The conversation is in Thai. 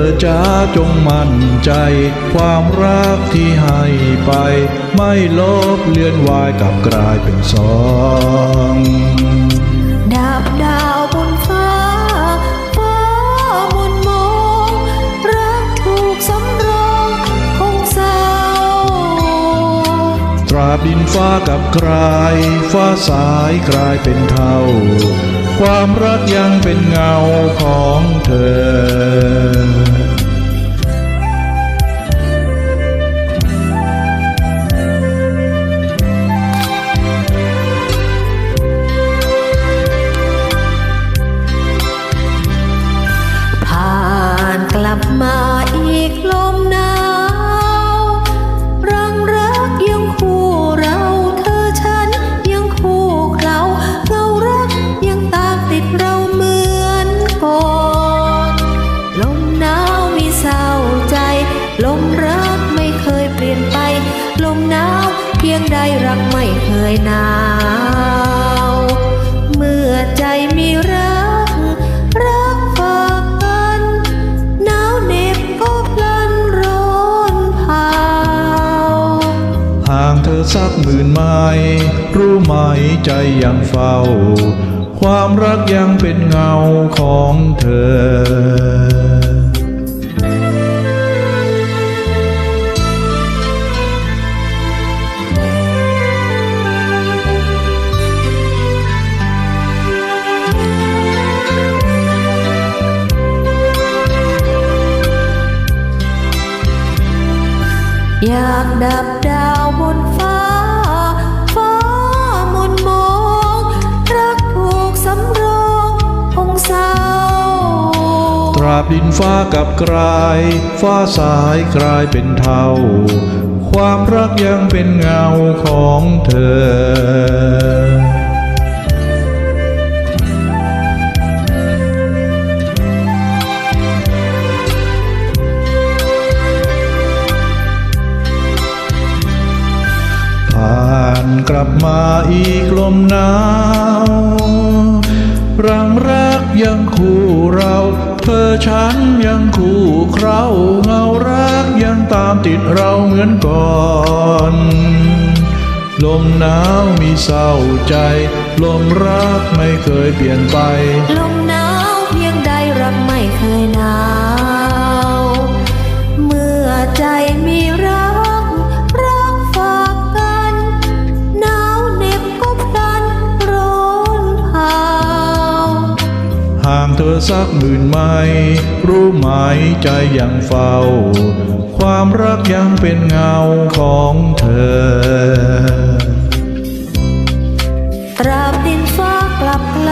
อจ้าจงมั่นใจ ความรักที่ให้ไป ไม่ลบเลือนวายกลับกลายเป็นสองดาบดาวบนฟ้า ฟ้ามนมองรักถูกสำรองคงเศร้าตราบดินฟ้ากับกลายฟ้าสายกลายเป็นเทาความรักยังเป็นเงาของเธอ ยงใดรักไม่เคยหนาว เมื่อใจมีรัก รักฝากกันหนาวเหน็บก็พลันร้อนเผาห่างเธอสักหมื่นไม้รู้ไหมใจยังเฝ้า ความรักยังเป็นเงาของเธอ อยากดับดาวบนฟ้า ฟ้ามนมอง รักถูกสำรองคงเศร้าตราบดินฟ้ากับกลาย ฟ้าสายกลายเป็นเทาความรักยังเป็นเงาของเธอ กลับมาอีกลมหนาวรังรักยังคู่เรา เธอฉันยังคู่เคราเงารักยังตามติดเราเหมือนก่อนลมหนาวมีเศร้าใจ ลมรักไม่เคยเปลี่ยนไป ลมหนาวเพียงใดรักไม่เคยหนาว เมื่อใจมี เธอสักหมื่นไมล์รู้ไหมใจยังเฝ้า ความรักยังเป็นเงาของเธอ ตราบดินฟ้ากลับล